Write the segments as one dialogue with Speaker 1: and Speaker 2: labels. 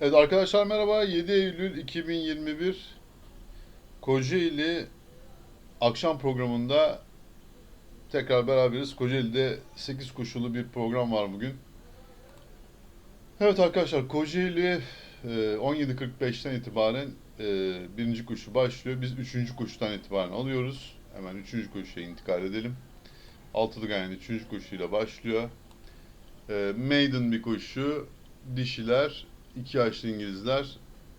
Speaker 1: Evet arkadaşlar merhaba. 7 Eylül 2021 Kocaeli akşam programında tekrar beraberiz. Kocaeli'de 8 koşulu bir program var bugün. Evet arkadaşlar Kocaeli e, 17.45'ten itibaren e, birinci koşu başlıyor. Biz üçüncü koşudan itibaren alıyoruz. Hemen üçüncü koşuya intikal edelim. Altılı Ganyan üçüncü koşuyla başlıyor. E, maiden bir koşu. Dişiler, iki yaşlı İngilizler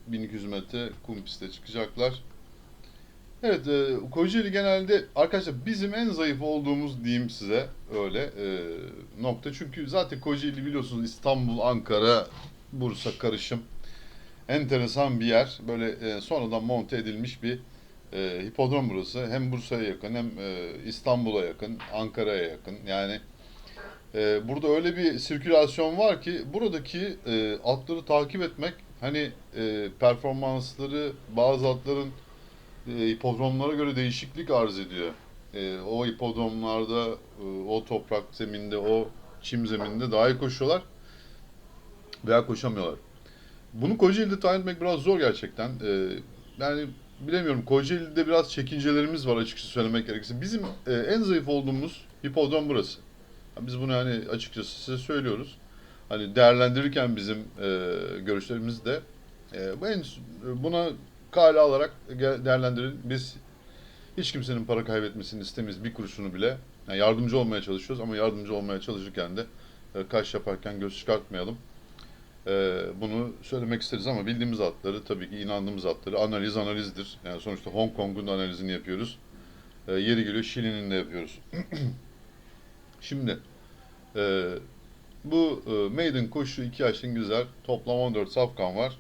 Speaker 1: 1200 metre kum piste çıkacaklar. Evet, e, Kocaeli genelde arkadaşlar bizim en zayıf olduğumuz diyeyim size öyle e, nokta. Çünkü zaten Kocaeli biliyorsunuz İstanbul, Ankara, Bursa karışım. Enteresan bir yer. Böyle e, sonradan monte edilmiş bir e, hipodrom burası. Hem Bursa'ya yakın hem e, İstanbul'a yakın, Ankara'ya yakın. Yani ee, burada öyle bir sirkülasyon var ki buradaki e, atları takip etmek hani e, performansları bazı atların e, hipodromlara göre değişiklik arz ediyor. E, o hipodromlarda e, o toprak zeminde o çim zeminde daha iyi koşuyorlar veya koşamıyorlar. Bunu Kocaeli'de tayin etmek biraz zor gerçekten. E, yani bilemiyorum Kocaeli'de biraz çekincelerimiz var açıkçası söylemek gerekirse. Bizim e, en zayıf olduğumuz hipodrom burası. Biz bunu hani açıkçası size söylüyoruz. Hani değerlendirirken bizim e, görüşlerimiz de e, bu buna kale alarak değerlendirin. Biz hiç kimsenin para kaybetmesini istemeyiz bir kuruşunu bile. Yani yardımcı olmaya çalışıyoruz ama yardımcı olmaya çalışırken de e, kaş yaparken göz çıkartmayalım. E, bunu söylemek isteriz ama bildiğimiz atları tabii ki inandığımız atları analiz analizdir. Yani sonuçta Hong Kong'un analizini yapıyoruz. E, yeri geliyor Şili'nin de yapıyoruz. Şimdi e, bu e, maiden koşu 2 yaşlı İngilizler toplam 14 safkan var.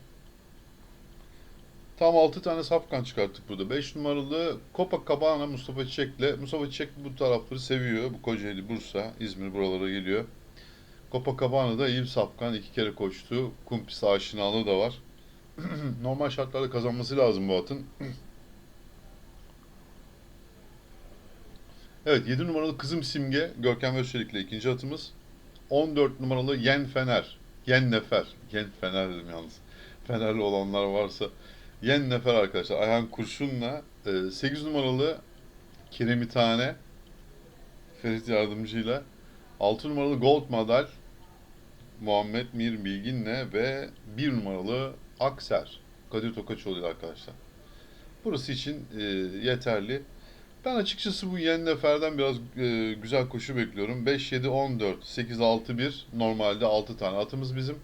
Speaker 1: Tam 6 tane safkan çıkarttık burada. 5 numaralı Copacabana Mustafa Çiçek'le. Mustafa Çiçek bu tarafları seviyor. Bu Kocaeli, Bursa, İzmir buralara geliyor. Copacabana'da iyi bir safkan. iki kere koştu. Kum pisti aşinalığı da var. Normal şartlarda kazanması lazım bu atın. Evet 7 numaralı Kızım Simge Görkem Özçelik'le ikinci atımız. 14 numaralı Yen Fener. Yen Nefer. Yen Fener dedim yalnız. Fenerli olanlar varsa. Yen Nefer arkadaşlar. Ayhan Kurşun'la 8 numaralı Kiremitane Ferit Yardımcı'yla 6 numaralı Gold Madal Muhammed Mir Bilgin'le ve 1 numaralı Akser Kadir Tokaçoğlu ile arkadaşlar. Burası için e, yeterli. Ben açıkçası bu Yen Nefer'den biraz e, güzel koşu bekliyorum. 5, 7, 14, 8, 6, 1. Normalde 6 tane atımız bizim.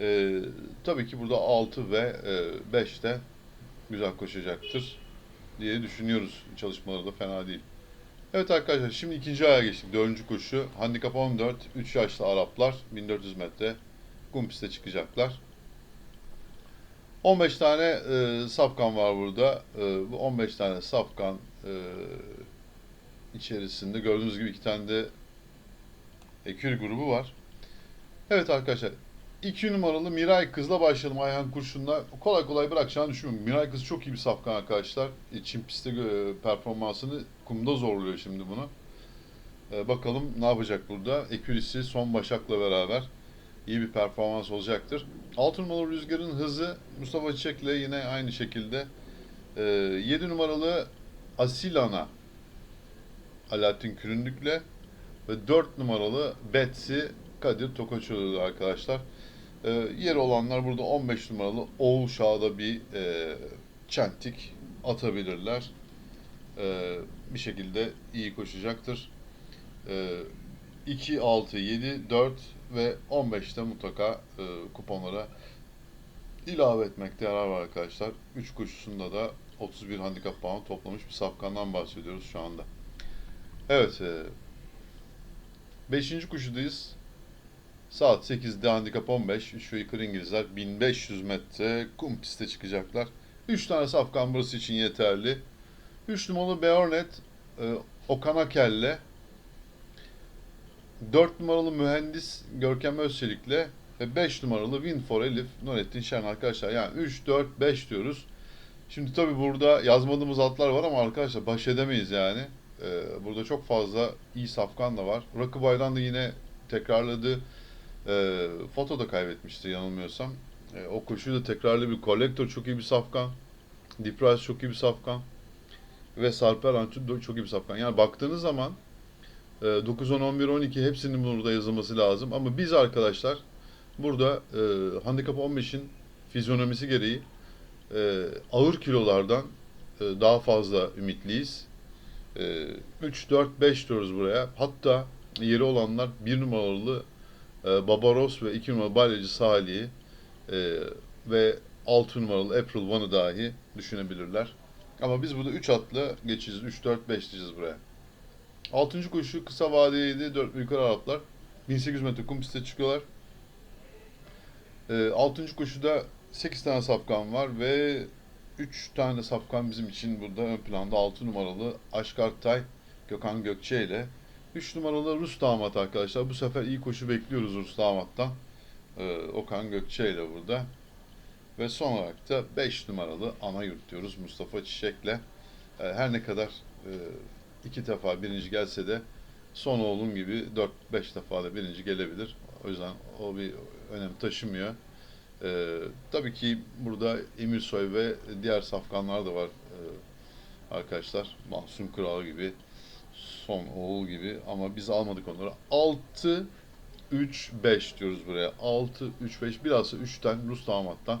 Speaker 1: E, tabii ki burada 6 ve e, 5 de güzel koşacaktır diye düşünüyoruz. Çalışmaları da fena değil. Evet arkadaşlar şimdi ikinci aya geçtik. Dördüncü koşu. Handikap 14. 3 yaşlı Araplar. 1400 metre. Kum piste çıkacaklar. 15 tane e, safkan var burada. E, bu 15 tane safkan e, içerisinde gördüğünüz gibi iki tane de ekür grubu var. Evet arkadaşlar 2 numaralı Miray Kız'la başlayalım Ayhan Kurşun'la. Kolay kolay bırakacağını düşünmüyorum. Miray Kız çok iyi bir safkan arkadaşlar. E, Çin pistte e, performansını kumda zorluyor şimdi bunu. E, bakalım ne yapacak burada. Ekürisi son Başak'la beraber iyi bir performans olacaktır. 6 numaralı Rüzgar'ın hızı Mustafa Çiçek'le yine aynı şekilde. E, 7 numaralı Asilana Alaaddin Kürünlük'le ve 4 numaralı Betsy Kadir Tokaçoğlu arkadaşlar. E, yer olanlar burada 15 numaralı Oğul Şah'da bir e, çentik atabilirler. E, bir şekilde iyi koşacaktır. E, 2, 6, 7, 4 ve 15'te mutlaka e, kuponlara ilave etmekte yarar var arkadaşlar. 3 koşusunda da 31 handikap puanı toplamış bir safkandan bahsediyoruz şu anda. Evet. 5. E, koşudayız. Saat 8'de handikap 15. 3 ve İngilizler 1500 metre kum piste çıkacaklar. 3 tane safkan burası için yeterli. 3 numaralı Beornet e, Okan Akel'le 4 numaralı mühendis Görkem Özçelik'le ve 5 numaralı Win for Elif Nurettin Şen arkadaşlar. Yani 3, 4, 5 diyoruz. Şimdi tabi burada yazmadığımız atlar var ama arkadaşlar baş edemeyiz yani. Ee, burada çok fazla iyi safkan da var. Rakı Bayram da yine tekrarladı. Ee, foto da kaybetmişti yanılmıyorsam. E, o koşuyu da tekrarlı bir Collector çok iyi bir safkan. Rise çok iyi bir safkan. Ve Sarper Antu çok iyi bir safkan. Yani baktığınız zaman 9, 10, 11, 12 hepsinin burada yazılması lazım. Ama biz arkadaşlar burada e, Handicap 15'in fizyonomisi gereği e, ağır kilolardan e, daha fazla ümitliyiz. E, 3, 4, 5 diyoruz buraya. Hatta yeri olanlar 1 numaralı e, Babaros ve 2 numaralı Balyacı Salih'i e, ve 6 numaralı April One'ı dahi düşünebilirler. Ama biz burada 3 atlı geçeceğiz. 3, 4, 5 diyeceğiz buraya. 6. koşu kısa vadeydi. 4 yukarı Araplar. 1800 metre kum piste çıkıyorlar. E, 6. koşuda 8 tane safkan var ve 3 tane safkan bizim için burada ön planda 6 numaralı Aşkar Tay Gökhan Gökçe ile 3 numaralı Rus damat arkadaşlar. Bu sefer iyi koşu bekliyoruz Rus damattan. Ee, Okan Gökçe ile burada. Ve son olarak da 5 numaralı ana yurt diyoruz Mustafa Çiçek'le. Ee, her ne kadar e, iki defa birinci gelse de son oğlum gibi 4-5 defa da birinci gelebilir. O yüzden o bir önem taşımıyor. Ee, tabii ki burada Emir Soy ve diğer safkanlar da var ee, arkadaşlar. Mahsun Kral gibi, Son Oğul gibi ama biz almadık onları. 6 3 5 diyoruz buraya. 6 3 5 bilhassa 3'ten Rus damattan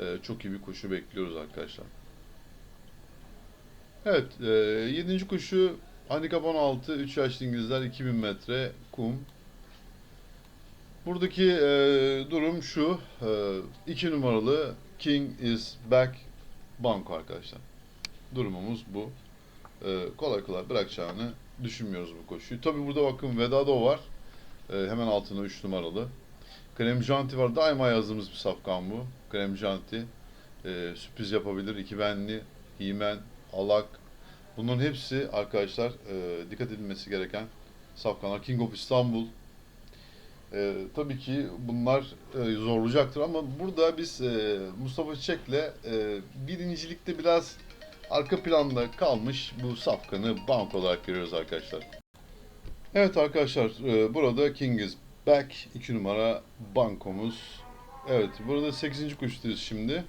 Speaker 1: ee, çok iyi bir koşu bekliyoruz arkadaşlar. Evet, e, 7. koşu handikap 16 3 yaşlı İngilizler 2000 metre kum. Buradaki e, durum şu. 2 numaralı King is back banko arkadaşlar. Durumumuz bu. E, kolay kolay bırakacağını düşünmüyoruz bu koşuyu. Tabi burada bakın Vedado var. E, hemen altında 3 numaralı. Krem Janti var. Daima yazdığımız bir safkan bu. Krem Janti. E, sürpriz yapabilir. İki benli, Himen, Alak. Bunların hepsi arkadaşlar e, dikkat edilmesi gereken safkanlar. King of İstanbul. E, tabii ki bunlar e, zorlayacaktır ama burada biz e, Mustafa Çiçek'le e, birincilikte biraz arka planda kalmış bu safkanı bank olarak görüyoruz arkadaşlar. Evet arkadaşlar e, burada King is back 2 numara bankomuz. Evet burada 8. kuştayız şimdi.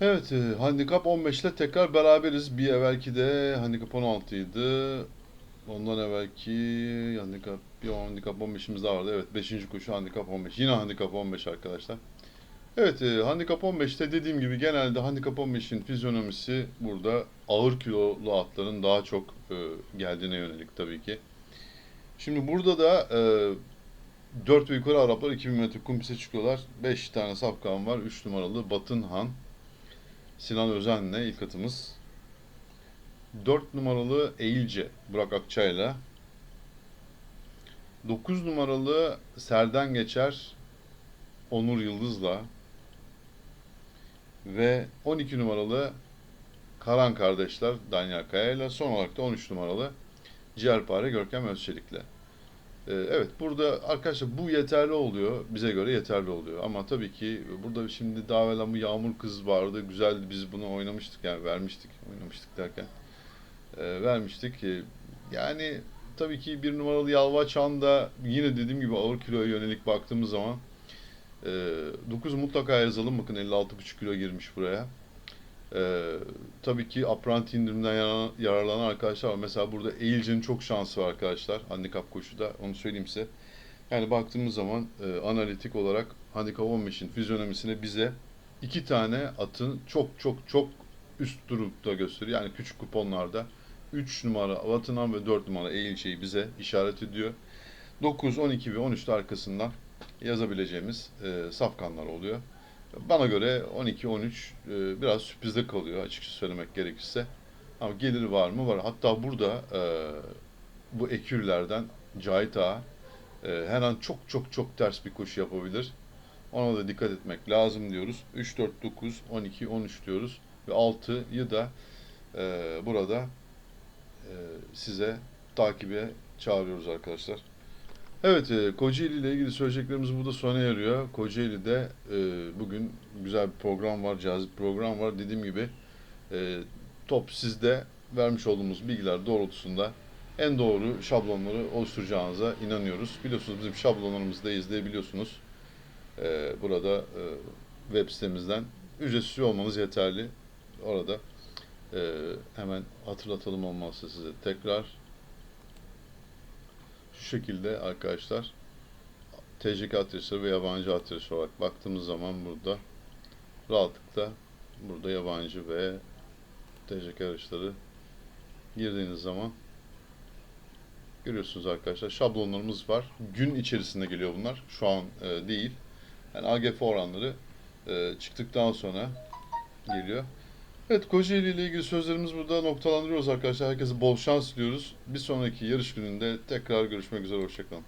Speaker 1: Evet e, handikap 15 ile tekrar beraberiz. Bir evvelki de handikap 16 idi. Ondan evvelki handikap bir handikap 15'imiz daha vardı. Evet 5. koşu handikap 15. Yine handikap 15 arkadaşlar. Evet e, handikap 15'te dediğim gibi genelde handikap 15'in fizyonomisi burada ağır kilolu atların daha çok e, geldiğine yönelik tabii ki. Şimdi burada da e, 4 ve yukarı Araplar 2000 metre kum çıkıyorlar. 5 tane safkan var. 3 numaralı Batın Han. Sinan Özen'le ilk atımız. 4 numaralı Eğilce Burak Akçay'la. 9 numaralı Serden Geçer Onur Yıldız'la. Ve 12 numaralı Karan Kardeşler Daniel Kaya'yla. Son olarak da 13 numaralı Ciğerpare Görkem Özçelik'le. Ee, Evet burada arkadaşlar bu yeterli oluyor. Bize göre yeterli oluyor. Ama tabii ki burada şimdi daha evvel bu Yağmur Kız vardı. Güzeldi. Biz bunu oynamıştık yani vermiştik. Oynamıştık derken. e, vermiştik. Yani tabii ki bir numaralı Yalvaçan da yine dediğim gibi ağır kiloya yönelik baktığımız zaman e, 9 mutlaka yazalım. Bakın 56,5 kilo girmiş buraya. Ee, tabii ki apranti indirimden yarar- yararlanan arkadaşlar var. Mesela burada Eğilce'nin çok şansı var arkadaşlar. Handikap koşuda. Onu söyleyeyim size. Yani baktığımız zaman e, analitik olarak Handikap 15'in fizyonomisine bize iki tane atın çok çok çok üst durumda gösteriyor. Yani küçük kuponlarda 3 numara Vatınan ve 4 numara Eğilce'yi bize işaret ediyor. 9, 12 ve 13 de arkasından yazabileceğimiz e, safkanlar oluyor. Bana göre 12-13 e, biraz sürprizde kalıyor açıkça söylemek gerekirse. Ama geliri var mı? Var. Hatta burada e, bu ekürlerden Cahit Ağa e, her an çok çok çok ters bir koşu yapabilir. Ona da dikkat etmek lazım diyoruz. 3, 4, 9, 12, 13 diyoruz. Ve 6'yı da burada size takibe çağırıyoruz arkadaşlar. Evet, e, Kocaeli ile ilgili söyleyeceklerimiz burada sona eriyor. Kocaeli'de e, bugün güzel bir program var, cazip program var. Dediğim gibi e, top sizde vermiş olduğumuz bilgiler doğrultusunda en doğru şablonları oluşturacağınıza inanıyoruz. Biliyorsunuz bizim şablonlarımızı da izleyebiliyorsunuz. e, burada e, web sitemizden ücretsiz olmanız yeterli. Orada e, hemen hatırlatalım olmazsa size tekrar. Şekilde arkadaşlar TCK adresi ve yabancı adresi olarak baktığımız zaman burada rahatlıkla burada yabancı ve TCK araçları girdiğiniz zaman görüyorsunuz arkadaşlar şablonlarımız var. Gün içerisinde geliyor bunlar. Şu an e, değil. Yani AGF oranları e, çıktıktan sonra geliyor. Evet Kocaeli ile ilgili sözlerimiz burada noktalandırıyoruz arkadaşlar. Herkese bol şans diliyoruz. Bir sonraki yarış gününde tekrar görüşmek üzere. Hoşçakalın.